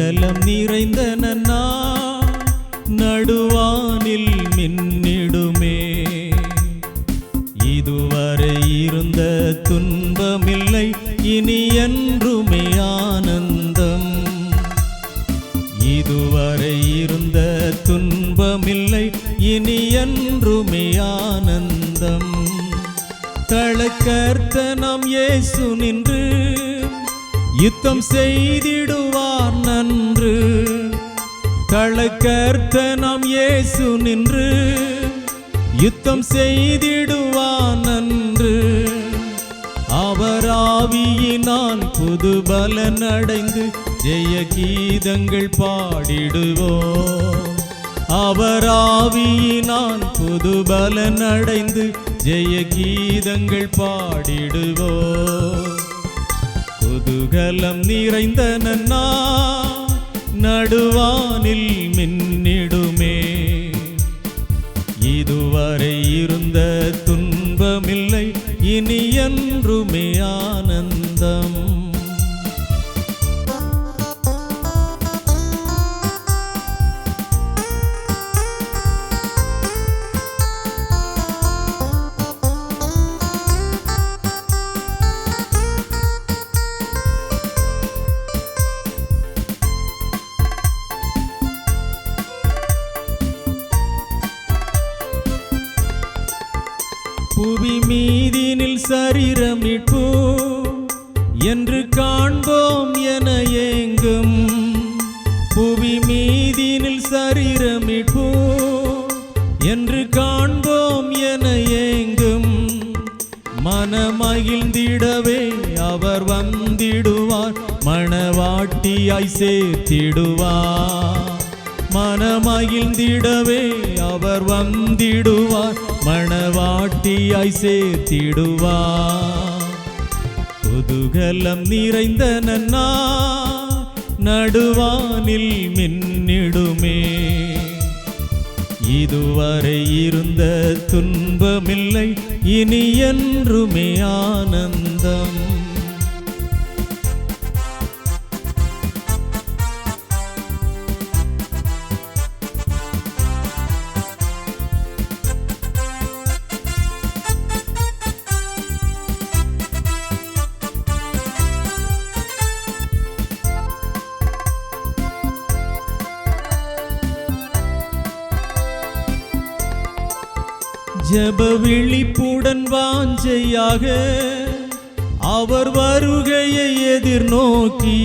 குதூகலம் நிறைந்த நன்னா நடுவானில் மின்னிடுமே. இதுவரை இருந்த துன்பமில்லை இனி என்றுமே ஆனந்தம். இதுவரை இருந்த துன்பமில்லை இனி என்றுமே ஆனந்தம். தளக்கர்த்த நாம் ஏசு நின்று யுத்தம் செய்திடுவார் தளக்கர்த்த நாம் இயேசு நின்று யுத்தம் செய்திடுவான் நன்று அவர் ஆவியினால் புது பலன் அடைந்து ஜெய கீதங்கள் பாடிடுவோம். அவர் ஆவியினால் புது பலன் அடைந்து ஜெய கீதங்கள் பாடிடுவோம். குதூகலம் நிறைந்த நன்னா நடுவானில் மின்னிடுமே. இதுவரை இருந்த துன்பமில்லை இனி என்றுமே ஆனந்தம். புவி மீதினில் சரீரம் நிற்போம் என்று காண்போம் என ஏங்கும். புவி மீதினில் சரீரம் நிற்போம் என்று காண்போம் என ஏங்கும். மனமகிழ்ந்திடவே அவர் வந்திடுவார் மணவாட்டியாய் சேர்த்திடுவார். மனமகிழ்ந்திடவே அவர் வந்திடுவார் மணவாட்டியாய் சேர்த்திடுவா. குதூகலம் நிறைந்த நன்னா நடுவானில் மின்னிடுமே. இதுவரை இருந்த துன்பமில்லை இனி என்றுமே ஆனந்தம். ஜப விழிப்புடன் வாஞ்சையாக அவர் வருகையை எதிர்நோக்கி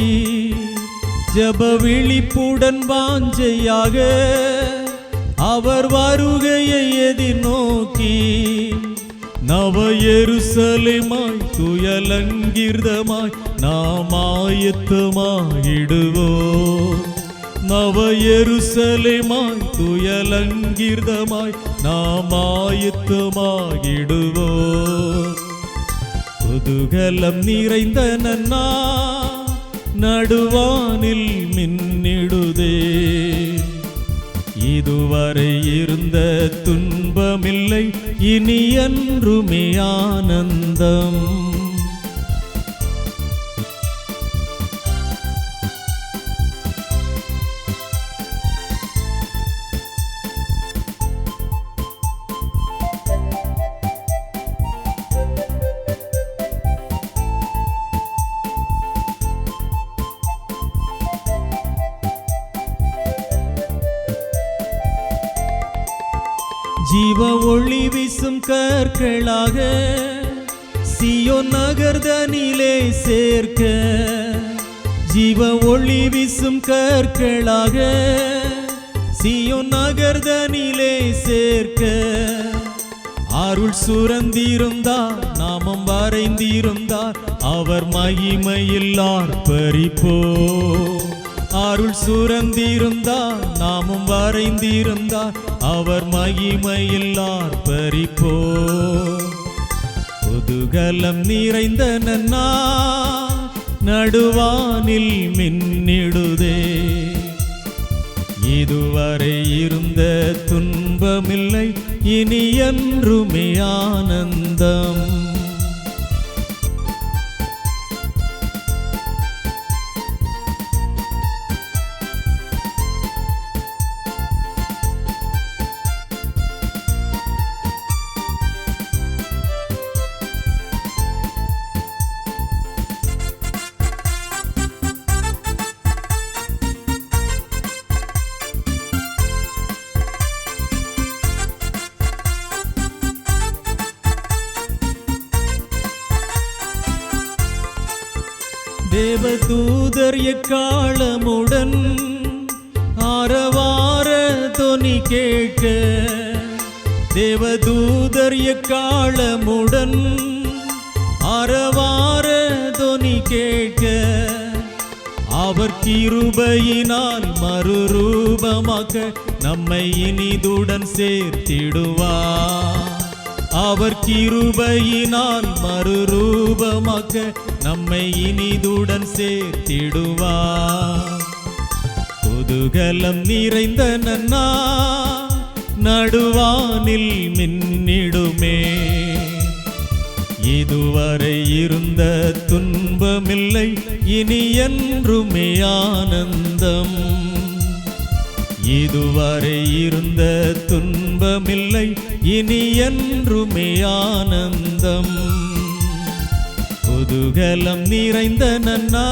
ஜப விழிப்புடன் வாஞ்சையாக அவர் வருகையை எதிர்நோக்கி நவ எருசலேமாய் துயலங்கிர்தமாய் நாம் ஆயத்தமாயிடுவோம். நவ எருசலேமாய் துயலங்கிர்தமாய் நாம் ஆயத்தமாகிடுவோம் குதூகலம் நிறைந்த நன்னா நடுவானில் மின்னிடுதே. இதுவரை இருந்த துன்பமில்லை இனி என்றுமே ஆனந்தம். ஜீவ ஒளி வீசும் கற்களாக. சியோ நகர்தனிலே சேர்க்க. ஜீவ ஒளி வீசும் கற்களாக. சியோ நகர்தனிலே சேர்க்க. அருள் சுரந்திருந்தார் நாமம் வரைந்திருந்தார். அவர் மகிமையில் ஆர்ப்பரிப்போ அருள் சுரந்திருந்தார் நாமும் வரைந்திருந்தார். அவர் மகிமையில்லார் பறிப்போ. புதுகலம் நிறைந்த நன்னா நடுவானில் மின்னிடுதே. இதுவரை இருந்த துன்பமில்லை இனி என்றுமே ஆனந்தம். தேவதூதர் எக்காலமுடன் ஆரவார தொனி கேட்க. தேவதூதர் எக்காலமுடன் ஆரவார தொனி கேட்க. அவர் கிருபையினால் மறுரூபமாக்க நம்மை இனிதுடன் சேர்த்திடுவார் அவர் கிருபையினால் மறுரூபமாக்க நம்மை இனிதுடன் சேர்த்திடுவா. குதூகலம் நிறைந்த நன்னா நடுவானில் மின்னிடுமே. இதுவரை இருந்த துன்பமில்லை இனி என்றுமே ஆனந்தம். இதுவரை இருந்த துன்பமில்லை இனி என்றுமே ஆனந்தம். குதூகலம் நிறைந்த நன்னா.